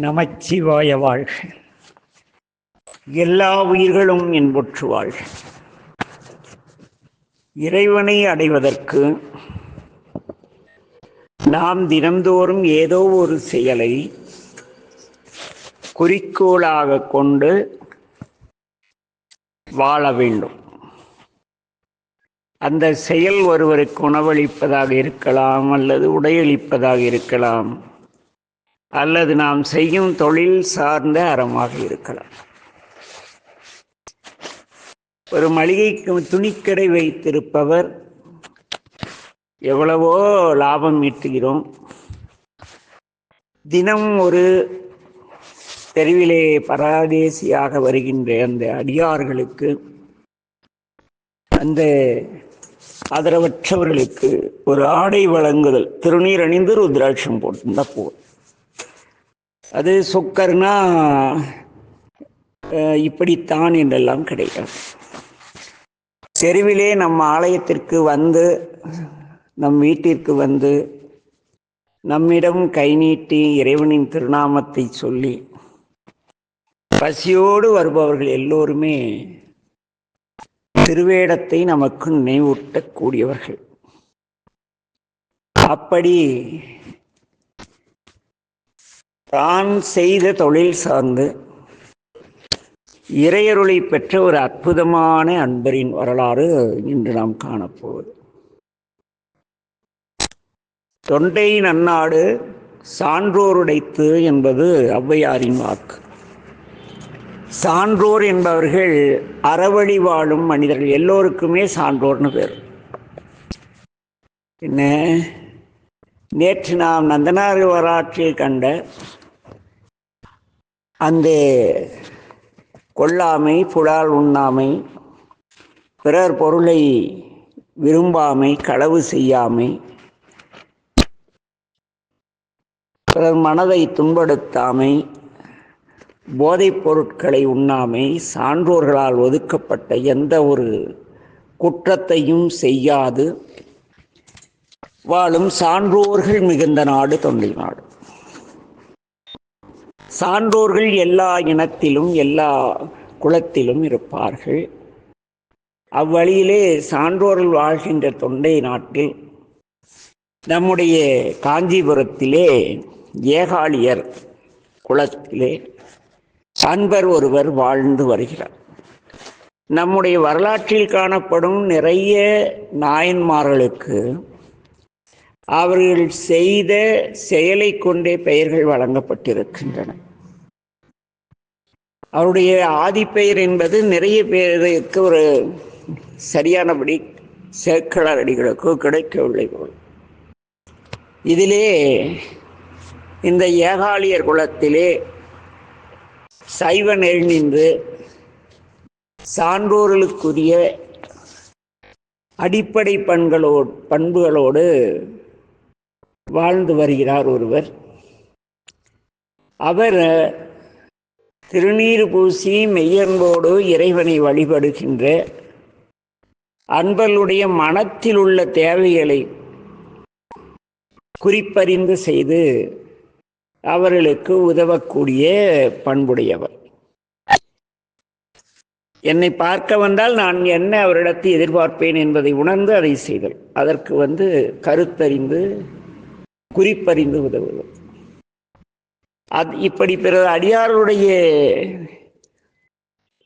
நமச்சிவாய வாழ்க எல்லா உயிர்களும் என்பொற்று வாழ்க இறைவனை அடைவதற்கு நாம் தினந்தோறும் ஏதோ ஒரு செயலை குறிக்கோளாக கொண்டு வாழ வேண்டும். அந்த செயல் ஒருவருக்கு உணவளிப்பதாக இருக்கலாம் அல்லது உடையளிப்பதாக இருக்கலாம். அல்லது நாம் செய்யும் தொழில் சார்ந்த அறமாக இருக்கலாம். ஒரு மளிகைக்கு துணிக்கடை வைத்திருப்பவர் எவ்வளவோ லாபம் ஈட்டுகிறோம். தினம் ஒரு தெருவிலே பராதேசியாக வருகின்ற அந்த அடியார்களுக்கு அந்த ஆதரவற்றவர்களுக்கு ஒரு ஆடை வழங்குதல். திருநீர் அணிந்து ருத்ராட்சம் போட்டிருந்தா போதும். அது சொக்கர்னா இப்படித்தான் என்றெல்லாம் கிடையாது. தெருவிலே நம்ம ஆலயத்திற்கு வந்து நம் வீட்டிற்கு வந்து நம்மிடம் கை நீட்டி இறைவனின் திருநாமத்தை சொல்லி பசியோடு வருபவர்கள் எல்லோருமே திருவேடத்தை நமக்கு நினைவூட்டக்கூடியவர்கள். அப்படி தான் செய்த தொழில் சார்ந்து இறையருளை பெற்ற ஒரு அற்புதமான அன்பரின் வரலாறு இன்று நாம் காணப்போவது. தொண்டை நன்னாடு சான்றோருடைத்து என்பது ஔவையாரின் வாக்கு. சான்றோர் என்பவர்கள் அறவழி வாழும் மனிதர்கள் எல்லோருக்குமே சான்றோர்னு பேர். என்ன நேற்று நாம் நந்தனார் வரலாற்றை கண்ட அந்த கொல்லாமை புலால் உண்ணாமை பிறர் பொருளை விரும்பாமை களவு செய்யாமை பிறர் மனதை துன்படுத்தாமை போதைப் பொருட்களை உண்ணாமை சான்றோர்களால் ஒதுக்கப்பட்ட எந்த ஒரு குற்றத்தையும் செய்யாது. வாழும் சான்றோர்கள் மிகுந்த நாடு தொண்டை நாடு. சான்றோர்கள் எல்லா இனத்திலும் எல்லா குலத்திலும் இருப்பார்கள். அவ்வழியிலே சான்றோர்கள் வாழ்கின்ற தொண்டை நாட்டில் நம்முடைய காஞ்சிபுரத்திலே ஏகாளியர் குலத்திலே அன்பர் ஒருவர் வாழ்ந்து வருகிறார். நம்முடைய வரலாற்றில் காணப்படும் நிறைய நாயன்மார்களுக்கு அவர்கள் செய்த செயலை கொண்டே பெயர்கள் வழங்கப்பட்டிருக்கின்றன. அவருடைய ஆதிப்பெயர் என்பது நிறைய பேருக்கு ஒரு சரியானபடி சேர்க்கலார் அடிகளுக்கு கிடைக்கவில்லை போல். இதிலே இந்த ஏகாலியர் குலத்திலே சைவ நெறி நின்று சான்றோர்களுக்குரிய அடிப்படை பண்களோடு பண்புகளோடு வாழ்ந்து வருகிறார் ஒருவர். அவர் திருநீறு பூசி மெய்யன்போடு இறைவனை வழிபடுகின்ற அன்பர்களுடைய மனத்தில் உள்ள தேவைகளை குறிப்பறிந்து செய்து அவர்களுக்கு உதவக்கூடிய பண்புடையவர். என்னை பார்க்க வந்தால் நான் என்ன அவரிடத்தை எதிர்பார்ப்பேன் என்பதை உணர்ந்து அதை செய்தல். அதற்கு வந்து கருத்தறிந்து குறிப்பறிந்து உதவுவது அது இப்படி பிற அடியாருடைய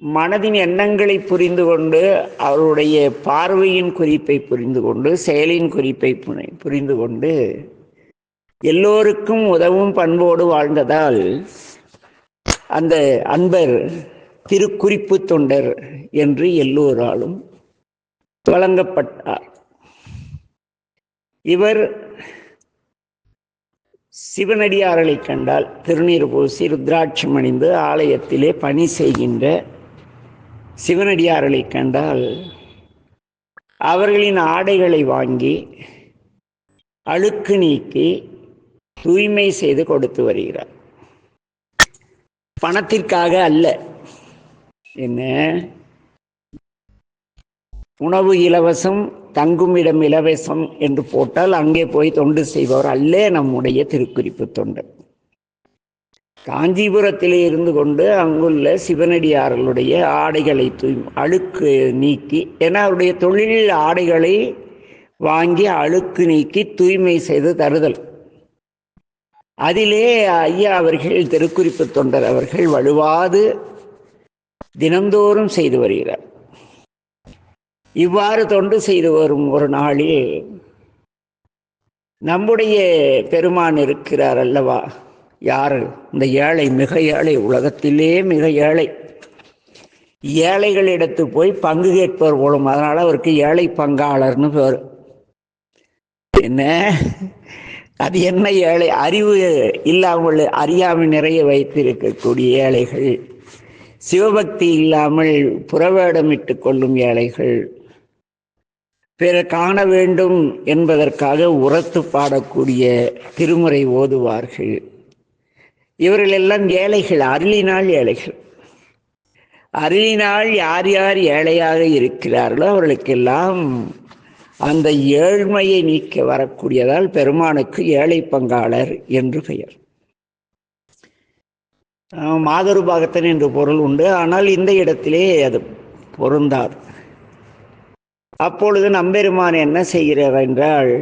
மனதின் எண்ணங்களை புரிந்து கொண்டு அவருடைய பார்வையின் குறிப்பை புரிந்து கொண்டு செயலின் குறிப்பை புரிந்து கொண்டு எல்லோருக்கும் உதவும் பண்போடு வாழ்ந்ததால் அந்த அன்பர் திருக்குறிப்பு தொண்டர் என்று எல்லோராலும் வழங்கப்பட்டார். இவர் சிவனடியார்களை கண்டால் திருநீர் பூசி ருத்ராட்சம் அணிந்து ஆலயத்திலே பணி செய்கின்ற சிவனடியார்களை கண்டால் அவர்களின் ஆடைகளை வாங்கி அழுக்கு நீக்கி தூய்மை செய்து கொடுத்து வருகிறார். பணத்திற்காக அல்ல. என்ன? உணவு இலவசம் தங்குமிடம் இலவசம் என்று போட்டால் அங்கே போய் தொண்டு செய்பவர் அல்லே நம்முடைய திருக்குறிப்பு தொண்டர் காஞ்சிபுரத்திலே இருந்து கொண்டு அங்குள்ள சிவனடியார்களுடைய ஆடைகளை தூய் அழுக்கு நீக்கி ஏன்னா அவருடைய தொழில் ஆடைகளை வாங்கி அழுக்கு நீக்கி தூய்மை செய்து தருதல். அதிலே ஐயா அவர்கள் திருக்குறிப்பு தொண்டர் அவர்கள் வலுவாது தினந்தோறும் செய்து வருகிறார். இவ்வாறு தொண்டு செய்து வரும் ஒரு நாளில் நம்முடைய பெருமான் இருக்கிறார் அல்லவா? யார்? இந்த ஏழை மிக ஏழை உலகத்திலே மிக ஏழை. ஏழைகளிடத்து போய் பங்கு கேட்பவர் போலும் அதனால் அவருக்கு ஏழை பங்காளர்னு பேர். என்ன? அது என்ன ஏழை? அறிவு இல்லாமல் அறியாமை நிறைய வைத்திருக்கக்கூடிய ஏழைகள். சிவபக்தி இல்லாமல் புறவேடமிட்டு கொள்ளும் ஏழைகள். பிற காண வேண்டும் என்பதற்காக உரத்து பாடக்கூடிய திருமுறை ஓதுவார்கள். இவர்கள் எல்லாம் ஏழைகள் அருளினால் ஏழைகள். அருளினால் யார் யார் ஏழையாக இருக்கிறார்களோ அவர்களுக்கெல்லாம் அந்த ஏழ்மையை நீக்க வரக்கூடியதால் பெருமானுக்கு ஏழை பங்காளர் என்று பெயர். மாதரு பாகத்தன் என்று பொருள் உண்டு. ஆனால் இந்த இடத்திலே அது பொருந்தாது. அப்பொழுது நம்பெருமான் என்ன செய்கிறார் என்றால்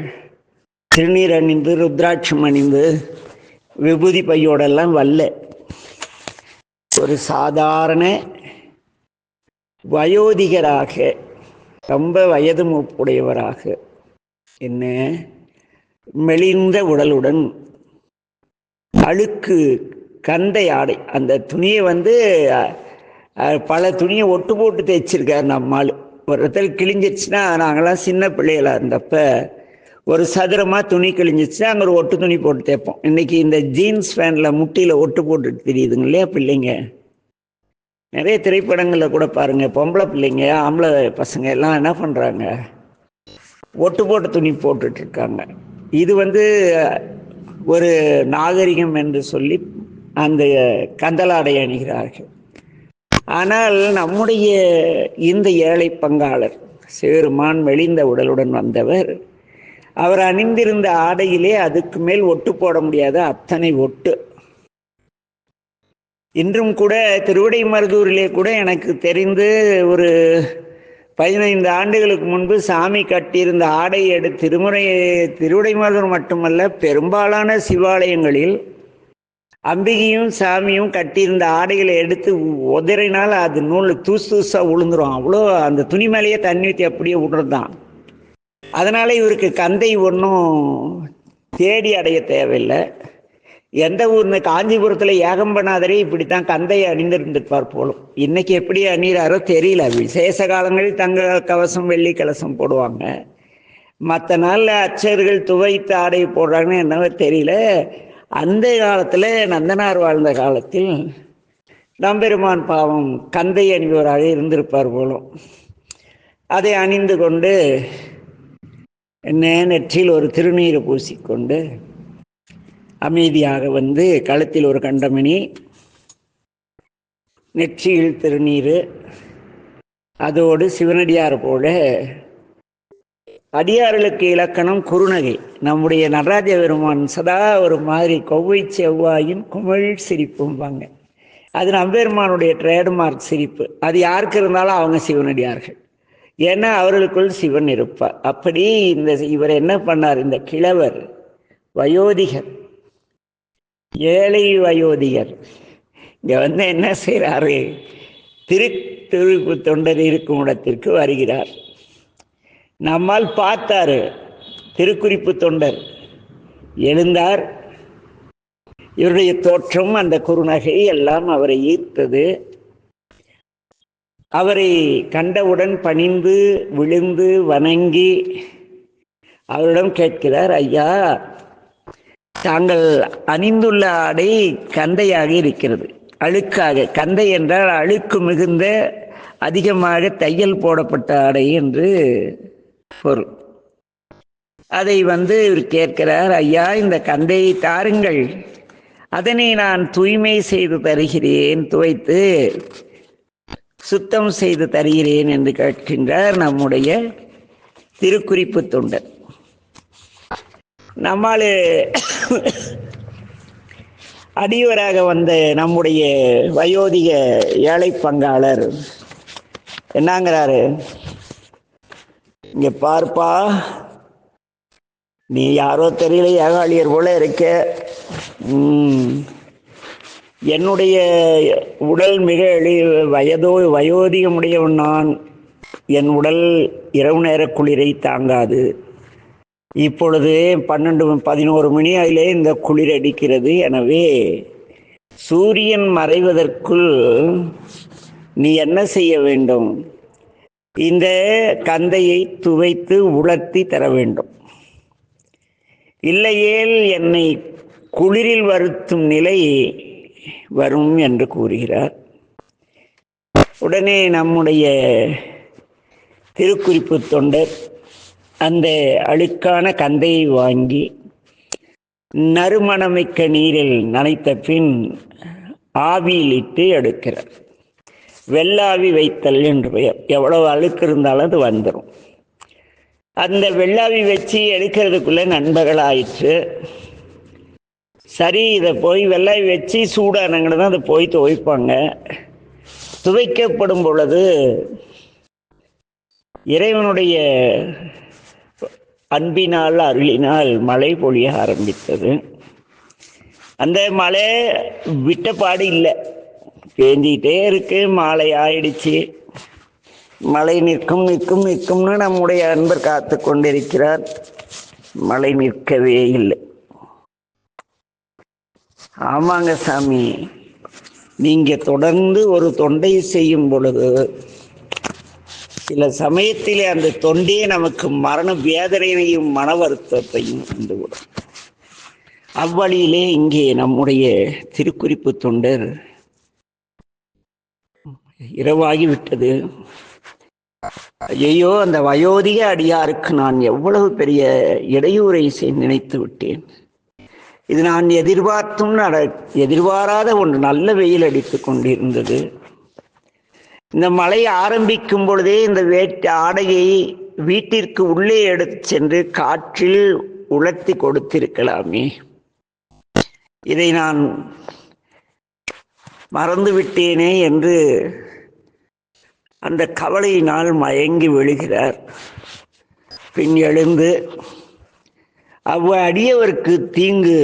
திருநீர் அணிந்து ருத்ராட்சம் அணிந்து விபூதி பையோடெல்லாம் வல்ல. ஒரு சாதாரண வயோதிகராக ரொம்ப வயது மூப்புடையவராக என்ன மெலிந்த உடலுடன் அழுக்கு கந்தை ஆடை அந்த துணியை வந்து பல துணியை ஒட்டு போட்டு தைச்சிருக்கார் நம்மாள் ஒரு இடத்துல கிழிஞ்சிருச்சுன்னா நாங்களாம் சின்ன பிள்ளைகளாக இருந்தப்ப ஒரு சதுரமாக துணி கிழிஞ்சிச்சுன்னா அங்கே ஒரு ஒட்டு துணி போட்டு தேய்ப்போம். இன்றைக்கி இந்த ஜீன்ஸ் பேண்டில் முட்டியில் ஒட்டு போட்டுட்டு தெரியுதுங்க இல்லையா பிள்ளைங்க? நிறைய திரைப்படங்களில் கூட பாருங்கள் பொம்பளை பிள்ளைங்க ஆம்பளை பசங்க எல்லாம் என்ன பண்ணுறாங்க ஒட்டு போட்டு துணி போட்டுட்ருக்காங்க இது வந்து ஒரு நாகரிகம் என்று சொல்லி அந்த கந்தலாடை அணிகிறார்கள். ஆனால் நம்முடைய இந்த ஏழை பங்காளர் சேருமான் மெலிந்த உடலுடன் வந்தவர் அவர் அணிந்திருந்த ஆடையிலே அதுக்கு மேல் ஒட்டு போட முடியாத அத்தனை ஒட்டு. இன்றும் கூட திருவிடை மருதூரிலே கூட எனக்கு தெரிந்து ஒரு பதினைந்து ஆண்டுகளுக்கு முன்பு சாமி கட்டியிருந்த ஆடை எடு திருமுறை திருவிடைமருதூர் மட்டுமல்ல பெரும்பாலான சிவாலயங்களில் அம்பிகையும் சாமியும் கட்டியிருந்த ஆடைகளை எடுத்து உதறினால் அது நூல் தூசு தூசாக விழுந்துரும் அவ்வளோ அந்த துணி மேலேயே தண்ணி ஊற்றி அப்படியே விடுறது அதனால் இவருக்கு கந்தை ஒன்றும் தேடி அடைய தேவையில்லை. எந்த ஊர்னு காஞ்சிபுரத்தில் ஏகம்பநாதரே இப்படித்தான் கந்தையை அணிந்திருந்திருப்பார் போலும். இன்னைக்கு எப்படி அணிகிறாரோ தெரியல. விசேஷ காலங்களில் தங்க கவசம் வெள்ளி கலசம் போடுவாங்க. மற்ற நாளில் அச்சர்கள் துவைத்து ஆடை போடுறாங்கன்னு என்னவோ தெரியல. அந்த காலத்தில் நந்தனார் வாழ்ந்த காலத்தில் நம்பெருமான் பாவம் கந்தை அணிபவராக இருந்திருப்பார் போலும். அதை அணிந்து கொண்டு என்ன நெற்றியில் ஒரு திருநீரை பூசிக்கொண்டு அமைதியாக வந்து கழுத்தில் ஒரு கண்டமணி நெற்றியில் திருநீர் அதோடு சிவனடியார் போல அடியார்களுக்கு இலக்கணம் குறுநகை. நம்முடைய நடராஜ பெருமான் சதா ஒரு மாதிரி கொவ்வை செவ்வாயின் குமிழ் சிரிப்பும்பாங்க அது நம்பெருமானுடைய ட்ரேட்மார்க் சிரிப்பு. அது யாருக்கு இருந்தாலும் அவங்க சிவனடியார்கள். ஏன்னா அவர்களுக்குள் சிவன் இருப்பார். அப்படி இந்த இவர் என்ன பண்ணார்? இந்த கிழவர் வயோதிகர். ஏழை வயோதிகர். இங்கே வந்து என்ன செய்கிறாரு திரு தொண்டர் இருக்கும் இடத்திற்கு வருகிறார். நம்மால் பார்த்தாரு. திருக்குறிப்பு தொண்டர். எழுந்தார். இவருடைய தோற்றம் அந்த குறுநகை எல்லாம் அவரை ஈர்த்தது. அவரை கண்டவுடன் பணிந்து விழுந்து வணங்கி அவரிடம் கேட்கிறார் ஐயா தாங்கள் அணிந்துள்ள ஆடை கந்தையாக இருக்கிறது. அழுக்காக கந்தை என்றால் அழுக்கு மிகுந்த அதிகமாக தையல் போடப்பட்ட ஆடை என்று பொருள். அதை வந்து இவர் கேட்கிறார் ஐயா இந்த கந்தையை தாருங்கள். அதனை நான் தூய்மை செய்து தருகிறேன் துவைத்து சுத்தம் செய்து தருகிறேன் என்று கேட்கின்றார் நம்முடைய திருக்குறிப்பு தொண்டர். நம்மால் அடியவராக வந்த நம்முடைய வயோதிக ஏழை பங்காளர் என்னங்கிறாரு? இங்க பார்ப்பா. நீ யாரோ தெரியல ஏகாளியர் போல இருக்க. என்னுடைய உடல் மிக எளி வயதோ வயோதிகமுடையவன் நான். என் உடல் இரவு நேர குளிரை தாங்காது. இப்பொழுது பன்னெண்டு பதினோரு மணி அதிலே இந்த குளிர் அடிக்கிறது எனவே சூரியன் மறைவதற்குள் நீ என்ன செய்ய வேண்டும்? இந்த கந்தையை துவைத்து உலர்த்தி தர வேண்டும். இல்லையேல் என்னை குளிரில் வருத்தும் நிலை வரும் என்று கூறுகிறார். உடனே நம்முடைய திருக்குறிப்பு தொண்டர் அந்த அழுக்கான கந்தையை வாங்கி நறுமணமிக்க நீரில் நனைத்த பின் ஆவியில் இட்டு எடுக்கிறார். வெள்ளாவி வைத்தல் என்று பெயர். எவ்வளவு அழுக்கு இருந்தாலும் அது வந்துடும் அந்த வெள்ளாவி வச்சு எடுக்கிறதுக்குள்ள நண்பர்கள் ஆயிற்று சரி இதை போய் வெள்ளாவி வச்சு சூடானங்கன்னு தான் அதை போய் துவைப்பாங்க. துவைக்கப்படும் பொழுது இறைவனுடைய அன்பினால் அருளினால் மழை பொழிய ஆரம்பித்தது. அந்த மழை விட்ட பாடு இல்லை. பேஞ்சிக்கிட்டே இருக்கு மாலை ஆயிடுச்சு. மழை நிற்கும் நிற்கும் நிற்கும்னு நம்முடைய அன்பர் காத்து கொண்டிருக்கிறார். மழை நிற்கவே இல்லை. ஆமாங்க சாமி. நீங்க தொடர்ந்து ஒரு தொண்டை செய்யும் பொழுது சில சமயத்திலே அந்த தொண்டே நமக்கு மரண வேதனையையும் மன வருத்தத்தையும் வந்துவிடும் அவ்வழியிலே இங்கே நம்முடைய திருக்குறிப்பு தொண்டர் இரவாகிவிட்டது. ஐயோ அந்த வயோதிக அடியாருக்கு நான் எவ்வளவு பெரிய இடையூறை செய் நினைத்து விட்டேன். இது நான் எதிர்பார்த்தும் நட எதிர்பாராத ஒன்று நல்ல வெயில் அடித்துக் கொண்டிருந்தது. இந்த மழை ஆரம்பிக்கும் பொழுதே இந்த வேட்ட ஆடையை வீட்டிற்கு உள்ளே எடுத்து சென்று காற்றில் உலர்த்தி கொடுத்திருக்கலாமே. இதை நான் மறந்து விட்டேனே என்று அந்த கவலையினால் மயங்கி விழுகிறார். பின் எழுந்து அவ்வ அடியவருக்கு தீங்கு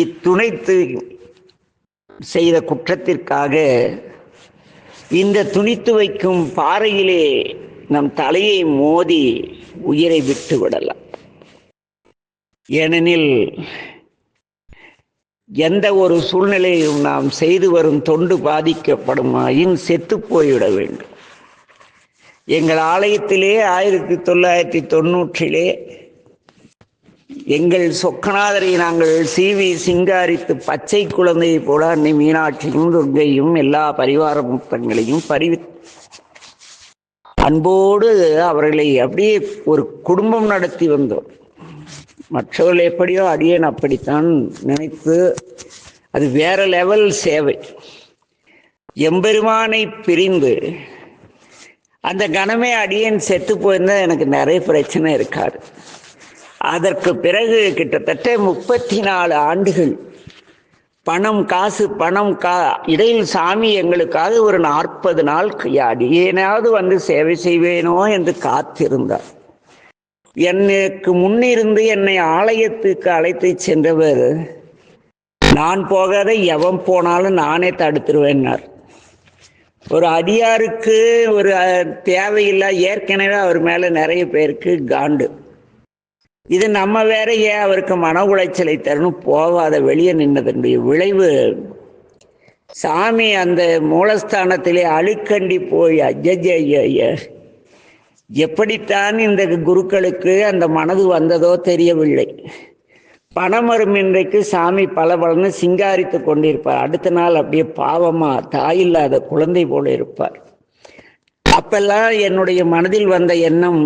இத்துணைத்து செய்த குற்றத்திற்காக இந்த துணித்து வைக்கும் பாறையிலே நம் தலையை மோதி உயிரை விட்டு விடலாம். ஏனெனில் எந்த ஒரு சூழ்நிலையும் நாம் செய்து வரும் தொண்டு பாதிக்கப்படுமாயின் செத்து போய்விட வேண்டும். எங்கள் ஆலயத்திலே ஆயிரத்தி தொள்ளாயிரத்தி தொண்ணூற்றிலே எங்கள் சொக்கநாதரை நாங்கள் சீவி சிங்காரித்து பச்சை குழந்தையை போல அன்னை மீனாட்சியும் துர்கையும் எல்லா பரிவார முத்தங்களையும் பரிவி அன்போடு அவர்களை அப்படியே ஒரு குடும்பம் நடத்தி வந்தோம். மற்றவர்கள் எப்படியோ அடியேன் அப்படித்தான் நினைத்து அது வேற லெவல் சேவை. எம்பெருமானை பிரிந்து அந்த கணமே அடியேன் செத்து போயிருந்தால் எனக்கு நிறைய பிரச்சனை இருக்காது. அதற்கு பிறகு கிட்டத்தட்ட முப்பத்தி நாலு ஆண்டுகள் பணம் காசு பணம் கா இடையில் சாமி எங்களுக்காக ஒரு நாற்பது நாள் அடியேனாவது வந்து சேவை செய்வேனோ என்று காத்திருந்தார். எனக்கு முன்னிருந்து என்னை ஆலயத்துக்கு அழைத்து சென்றவர் நான் போகாத எவன் போனாலும் நானே தடுத்துருவேன்னார். ஒரு அடியாருக்கு ஒரு தேவையில்லை ஏற்கனவே அவர் மேல நிறைய பேருக்கு காண்டு. இது நம்ம வேற ஏன் அவருக்கு மன உளைச்சலை தரணும் போகாத வெளியே நின்னதனுடைய விளைவு. சாமி அந்த மூலஸ்தானத்திலே அழுக்கண்டி போய் அஜ்ஜய்ய எப்படித்தான் இந்த குருக்களுக்கு அந்த மனது வந்ததோ தெரியவில்லை. பணமரும் இன்றைக்கு சாமி பல பலன்னு சிங்காரித்து கொண்டிருப்பார். அடுத்த நாள் அப்படியே பாவமா தாயில்லாத குழந்தை போல இருப்பார். அப்பெல்லாம் என்னுடைய மனதில் வந்த எண்ணம்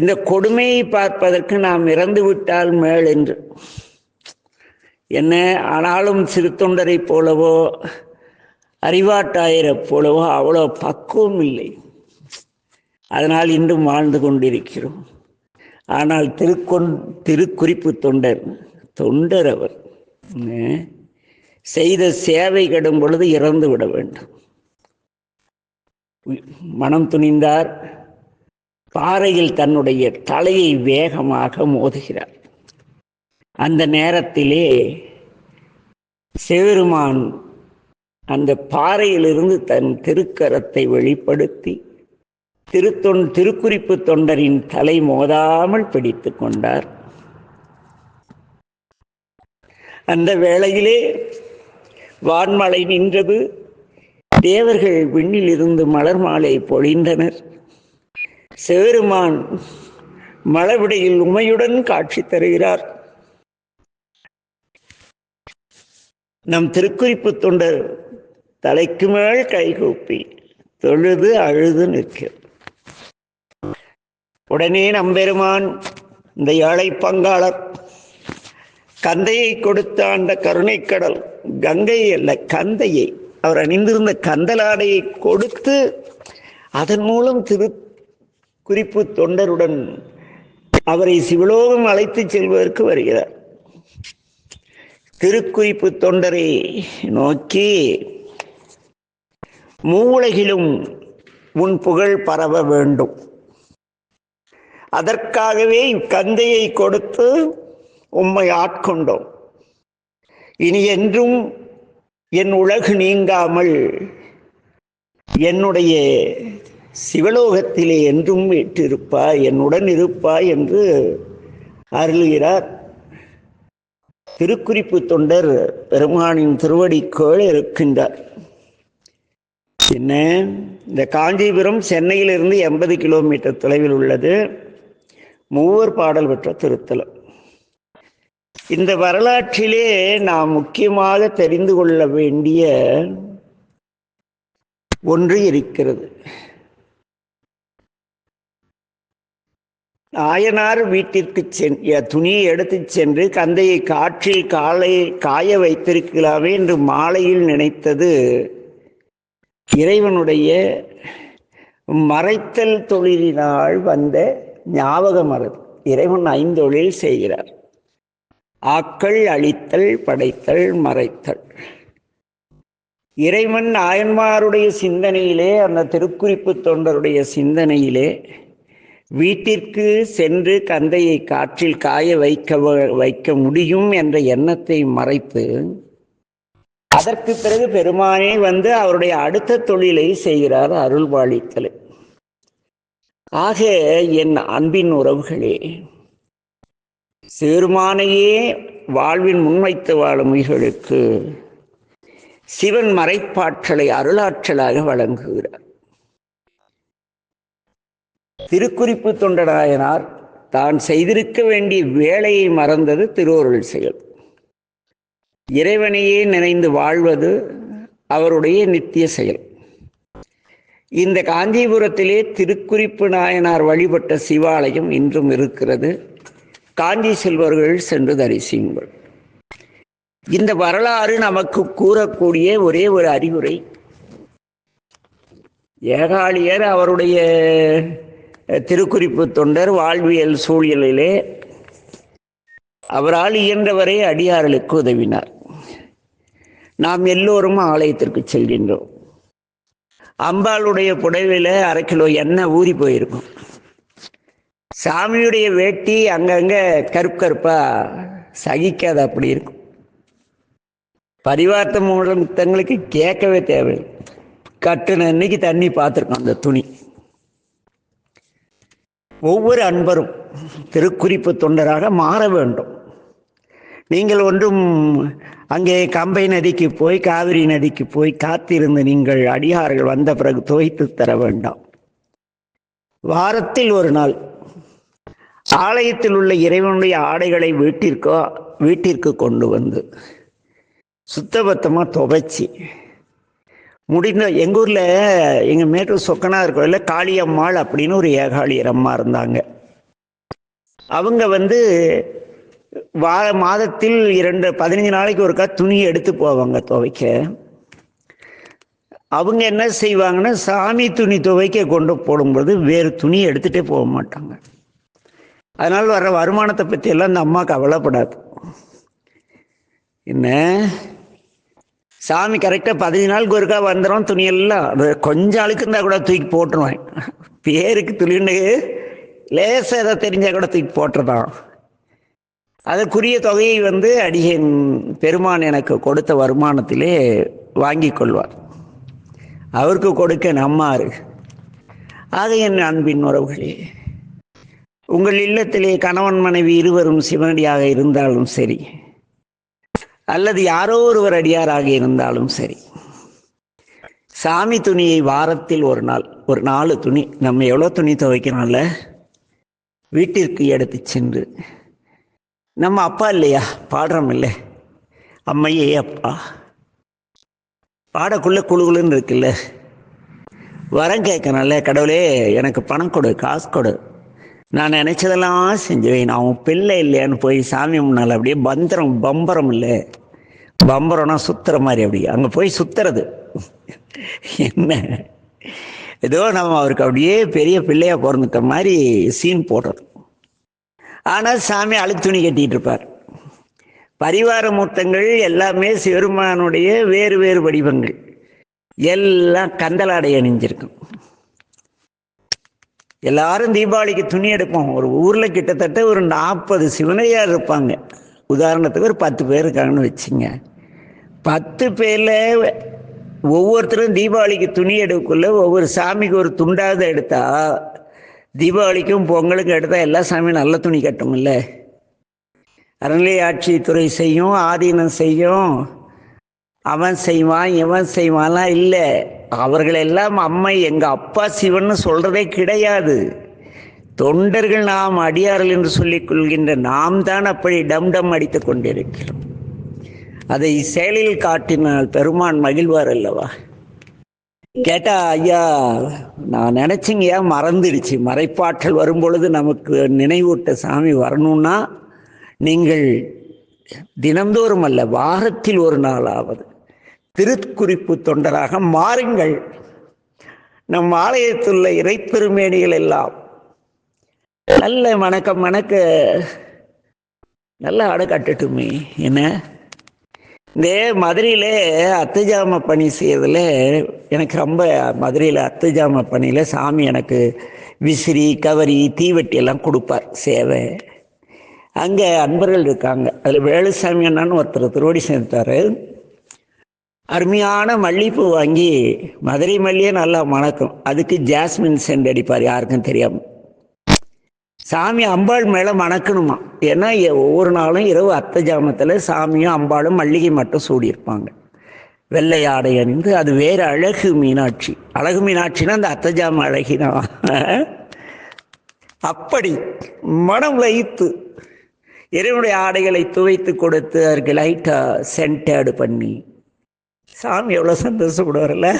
இந்த கொடுமையை பார்ப்பதற்கு நாம் இறந்து விட்டால் மேல் என்று. என்ன ஆனாலும் சிறு தொண்டரைப் போலவோ அறிவாட்டாயரைப் போலவோ அவ்வளோ பக்குவம் இல்லை. அதனால் இன்றும் வாழ்ந்து கொண்டிருக்கிறோம். ஆனால் திருக்கொண் திருக்குறிப்பு தொண்டர் தொண்டர் அவர். செய்த சேவை கெடும் பொழுது இறந்து விட வேண்டும். மனம் துணிந்தார் பாறையில் தன்னுடைய தலையை வேகமாக மோதுகிறார். அந்த நேரத்திலே சிவருமான் அந்த பாறையிலிருந்து தன் திருக்கரத்தை வெளிப்படுத்தி திருத்தொன் திருக்குறிப்பு தொண்டரின் தலை மோதாமல் பிடித்து கொண்டார். அந்த வேளையிலே வான்மழை நின்றது. தேவர்கள் விண்ணில் இருந்து மலர் மாலை பொழிந்தனர். சேருமான் மலவிடையில் உமையுடன் காட்சி தருகிறார். நம் திருக்குறிப்பு தொண்டர் தலைக்கு மேல் கைகூப்பி தொழுது அழுது நிற்கிறது உடனே நம்பெருமான் இந்த ஏழை பங்காளர் கந்தையை கொடுத்த அந்த கருணைக்கடல் கங்கை அல்ல கந்தையை. அவர் அணிந்திருந்த கந்தலாடையை கொடுத்து அதன் மூலம் திரு குறிப்பு தொண்டருடன் அவரை சிவலோகம் அழைத்துச் செல்வதற்கு வருகிறார். திருக்குறிப்பு தொண்டரை நோக்கி மூளையிலும் உன் புகழ் பரவ வேண்டும். அதற்காகவே இக்கந்தையை கொடுத்து உம்மை ஆட்கொண்டோம். இனி என்றும் என் உலகு நீங்காமல் என்னுடைய சிவலோகத்திலே என்றும் வீற்றிருப்பாய் என்னுடன் இருப்பாய் என்று அருளுகிறார். திருக்குறிப்பு தொண்டர் பெருமானின் திருவடிக்கோள் இருக்கின்றார். என்ன? இந்த காஞ்சிபுரம் சென்னையிலிருந்து எண்பது கிலோமீட்டர் தொலைவில் உள்ளது. மூவர் பாடல் பெற்ற திருத்தலம் இந்த வரலாற்றிலே நாம் முக்கியமாக தெரிந்து கொள்ள வேண்டிய ஒன்று இருக்கிறது. ஆயனார் வீட்டிற்கு சென் துணியை எடுத்துச் சென்று கந்தையை காற்றில் காலை காய வைத்திருக்கலாமே என்று மாலையில் நினைத்தது இறைவனுடைய மறைத்தல் தொழிலினால் வந்த ஞாபகம் மரபு இறைவன் ஐந்தொழில் செய்கிறார். ஆக்கள் அழித்தல் படைத்தல் மறைத்தல். இறைவன் நாயன்மாருடைய சிந்தனையிலே அந்த திருக்குறிப்பு தொண்டருடைய சிந்தனையிலே வீட்டிற்கு சென்று கந்தையை காற்றில் காய வைக்க வ- வைக்க முடியும் என்ற எண்ணத்தை மறைத்து அதற்கு பிறகு பெருமானே வந்து அவருடைய அடுத்த தொழிலை செய்கிறார் அருள்வாளித்தலை. ஆக என் அன்பின் உறவுகளே சிறுமானையே வாழ்வின் முன்வைத்து வாழும் உயிர்களுக்கு சிவன் மறைப்பாற்றலை அருளாற்றலாக வழங்குகிறார். திருக்குறிப்பு தொண்டனாயனார் தான் செய்திருக்க வேண்டிய வேலையை மறந்தது திருவருள் செயல். இறைவனையே நினைந்து வாழ்வது அவருடைய நித்திய செயல். இந்த காஞ்சிபுரத்திலே திருக்குறிப்பு நாயனார் வழிபட்ட சிவாலயம் இன்றும் இருக்கிறது. காஞ்சி செல்வர்கள் சென்று தரிசியுங்கள். இந்த வரலாறு நமக்கு கூறக்கூடிய ஒரே ஒரு அறிவுரை. ஏகாலியர் அவருடைய திருக்குறிப்பு தொண்டர் வாழ்வியல் சூழலிலே அவரால் இயன்றவரை அடியார்களுக்கு உதவினார். நாம் எல்லோரும் ஆலயத்திற்கு செல்கின்றோம். அம்பாளுடைய புடவையில் அரை கிலோ எண்ணெய் ஊறி போயிருக்கும். சாமியுடைய வேட்டி அங்கங்க கருப்பு கருப்பா சகிக்காது அப்படி இருக்கும். பரிவார்த்த மூலத்தங்களுக்கு கேட்கவே தேவை கட்டுன அன்னைக்கு தண்ணி பார்த்துருக்கோம் அந்த துணி. ஒவ்வொரு அன்பரும் திருக்குறிப்பு தொண்டராக மாற வேண்டும். நீங்கள் ஒன்றும் அங்கே கம்பை நதிக்கு போய் காவிரி நதிக்கு போய் காத்திருந்து நீங்கள் அடியார்கள் வந்த பிறகு துவைத்து தர வேண்டாம். வாரத்தில் ஒரு நாள் ஆலயத்தில் உள்ள இறைவனுடைய ஆடைகளை வீட்டிற்கோ வீட்டிற்கு கொண்டு வந்து சுத்தபத்தமாக துவைச்சி முடிந்த எங்கள் ஊரில் எங்கள் மேட்டூர் சொக்கனார் கோயிலில் காளியம்மாள் அப்படின்னு ஒரு ஏகாளியர் அம்மா இருந்தாங்க. அவங்க வந்து வா மாதத்தில் இரண்டு பதினஞ்சு நாளைக்கு ஒருக்கா துணி எடுத்து போவாங்க துவைக்க. அவங்க என்ன செய்வாங்கன்னா சாமி துணி துவைக்க கொண்டு போடும்போது வேறு துணி எடுத்துகிட்டே போக மாட்டாங்க. அதனால் வர வருமானத்தை பற்றியெல்லாம் அந்த அம்மா கவலைப்படாது. என்ன? சாமி கரெக்டாக பதினஞ்சு நாளுக்கு ஒருக்கா வந்துடும் துணியெல்லாம். அது கொஞ்சம் அழுக்கு இருந்தால் கூட தூக்கி போட்டுருவேன் பேருக்கு துணின்னு லேசாக ஏதோ தெரிஞ்சால் கூட தூக்கி போட்டுருதான் அதற்குரிய தொகையை வந்து அடிகன் பெருமான் எனக்கு கொடுத்த வருமானத்திலே வாங்கி கொள்வார். அவருக்கு கொடுக்க நம்மாறு ஆக என் அன்பின் உறவுகளே உங்கள் இல்லத்திலே கணவன் மனைவி இருவரும் சிவனடியாக இருந்தாலும் சரி அல்லது யாரோ ஒருவர் அடியாராக இருந்தாலும் சரி சாமி துணியை வாரத்தில் ஒரு நாள் ஒரு நாலு துணி நம்ம எவ்வளோ துணி துவைக்கிறோம்ல? வீட்டிற்கு எடுத்து சென்று நம்ம அப்பா இல்லையா? பாடுறோம் இல்லை. அம்மையே அப்பா. பாடக்குள்ள குழுகுழுன்னு இருக்குல்ல. வரம் கேட்கணும்ல கடவுளே எனக்கு பணம் கொடு காசு கொடு. நான் நினைச்சதெல்லாம் செஞ்சுவேன். நான் உன் பிள்ளை இல்லையான்னு போய் சாமி முன்னால் அப்படியே பந்தரம் பம்பரம் இல்லை. பம்பரம்னா சுத்துற மாதிரி அப்படி. அங்கே போய் சுத்துறது. என்ன? ஏதோ நம்ம அவருக்கு அப்படியே பெரிய பிள்ளையாக பிறந்துட்ட மாதிரி சீன் போடுறது. ஆனால் சாமி அழுக்கு துணி கட்டிட்டு இருப்பார். பரிவார மூர்த்தங்கள் எல்லாமே சிவருமானுடைய வேறு வேறு வடிவங்கள். எல்லாம் கந்தலாடை அணிஞ்சிருக்கும். எல்லாரும் தீபாவளிக்கு துணி எடுப்போம். ஒரு ஊரில் கிட்டத்தட்ட ஒரு நாற்பது சிவனையார் இருப்பாங்க. உதாரணத்துக்கு ஒரு பத்து பேர் இருக்காங்கன்னு வச்சுங்க. பத்து பேரில் ஒவ்வொருத்தரும் தீபாவளிக்கு துணி எடுக்கக்குள்ள ஒவ்வொரு சாமிக்கு ஒரு துண்டாவது எடுத்தா தீபாவளிக்கும் பொங்கலுக்கும் எடுத்தால் எல்லா சாமியும் நல்ல துணி கட்டும்ல? அறநிலையாட்சி துறை செய்யும் ஆதீனம் செய்யும். அவன் செய்வான் இவன் செய்வான்லாம் இல்லை. அவர்களெல்லாம் அம்மை எங்கள் அப்பா சிவன் சொல்கிறதே கிடையாது. தொண்டர்கள் நாம் அடியார்கள் என்று சொல்லிக் கொள்கின்ற நாம் தான் அப்படி டம் டம் அடித்து கொண்டிருக்கிறோம். அதை செயலில் காட்டினால் பெருமான் மகிழ்வார் அல்லவா? கேட்டா ஐயா நான் நினைச்சிங்க ஏன் மறந்துடுச்சு? மறைப்பாற்றல் வரும்பொழுது நமக்கு நினைவூட்ட சாமி வரணும்னா நீங்கள் தினந்தோறும் அல்ல வாரத்தில் ஒரு நாளாவது திருக்குறிப்பு தொண்டராக மாறுங்கள். நம் ஆலயத்துள்ள இறைப்பெருமேனிகள் எல்லாம் நல்ல வணக்கம் வணக்க நல்ல அடை கட்டட்டுமே என்ன? இந்த மதுரையில் அத்துஜாம பணி செய்யறதுல எனக்கு ரொம்ப மதுரையில் அத்துஜாம பணியில் சாமி எனக்கு விசிறி கவரி தீவட்டி எல்லாம் கொடுப்பார் சேவை. அங்கே அன்பர்கள் இருக்காங்க. அதில் வேலுசாமி அண்ணான்னு ஒருத்தர் திருவடி சேர்த்தாரு அருமையான மல்லிகைப்பூ வாங்கி மதுரை மல்லியே நல்லா மணக்கும். அதுக்கு ஜாஸ்மின் சென்ட் அடிப்பார் யாருக்கும் தெரியாமல் சாமி அம்பாள் மேலே மணக்கணுமா? ஏன்னா எ- ஒவ்வொரு நாளும் இரவு அத்த ஜாமத்தில் சாமியும் அம்பாளும் மல்லிகை மட்டும் சூடியிருப்பாங்க. வெள்ளை ஆடை அணிந்து அது வேறு அழகு மீனாட்சி. அழகு மீனாட்சினா அந்த அத்த ஜாம அப்படி மனம் லயித்து இறைவனுடைய ஆடைகளை துவைத்து கொடுத்து அதற்கு லைட்டாக சென்டேடு பண்ணி சாமி எவ்வளோ சந்தோஷப்படுவார்ல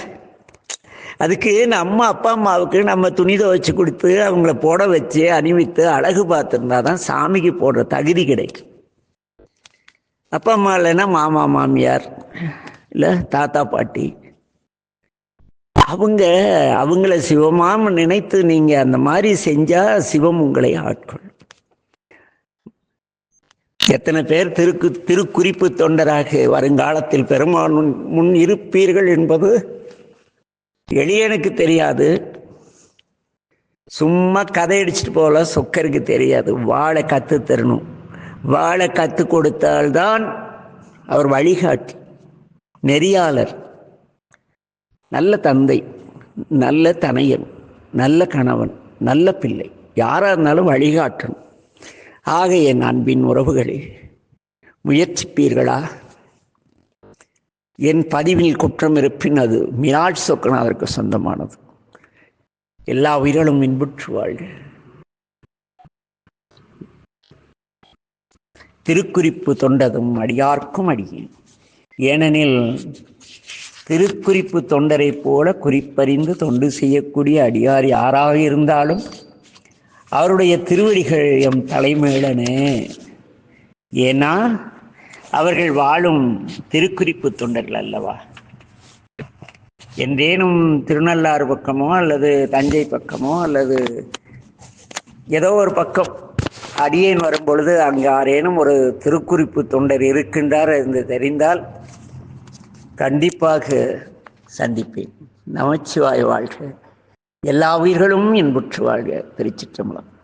அதுக்கு நம்ம அப்பா அம்மாவுக்கு நம்ம துணி துவைச்சு கொடுத்து அவங்கள போட வச்சு அணிவித்து அழகு பார்த்துருந்தா தான் சாமிக்கு போடுற தகுதி கிடைக்கும். அப்பா அம்மா இல்லைன்னா மாமா மாமியார் இல்லை தாத்தா பாட்டி. அவங்க அவங்கள சிவமாம் நினைத்து நீங்கள் அந்த மாதிரி செஞ்சால் சிவம் உங்களை ஆட்கொள்ளும் எத்தனை பேர் திருக்கு திருக்குறிப்பு தொண்டராக வருங்காலத்தில் பெருமான் முன் இருப்பீர்கள் என்பது எளியனுக்கு தெரியாது. சும்மா கதை அடிச்சுட்டு போகல சொக்கருக்கு தெரியாது. வாழை கற்று தரணும். வாழை கற்று கொடுத்தால்தான் அவர் வழிகாட்டி நெறியாளர் நல்ல தந்தை நல்ல தனையன் நல்ல கணவன் நல்ல பிள்ளை. யாராக இருந்தாலும் வழிகாட்டணும். ஆக என் அன்பின் உறவுகளே முயற்சிப்பீர்களா? என் பதிவில் குற்றம் இருப்பின் அது மிராட் சொக்கநாதருக்கு சொந்தமானது. எல்லா உயிர்களும் இன்புற்று வாழ்க. திருக்குறிப்பு தொண்டதும் அடியார்க்கும் அடியேன் ஏனெனில் திருக்குறிப்பு தொண்டரைப் போல குறிப்பறிந்து தொண்டு செய்யக்கூடிய அடியார் யாராக இருந்தாலும் அவருடைய திருவடிகள் எம் தலைமையிலனே ஏன்னா அவர்கள் வாழும் திருக்குறிப்பு தொண்டர்கள் அல்லவா? என்றேனும் திருநள்ளாறு பக்கமோ அல்லது தஞ்சை பக்கமோ அல்லது ஏதோ ஒரு பக்கம் அடியேன் வரும்பொழுது அங்கு யாரேனும் ஒரு திருக்குறிப்பு தொண்டர் இருக்கின்றார் என்று தெரிந்தால் கண்டிப்பாக சந்திப்பேன். நமச்சிவாய் வாழ்க. எல்லா உயிர்களும் இன்புற்று வாழ்க. திருச்சிற்றம்பலம்.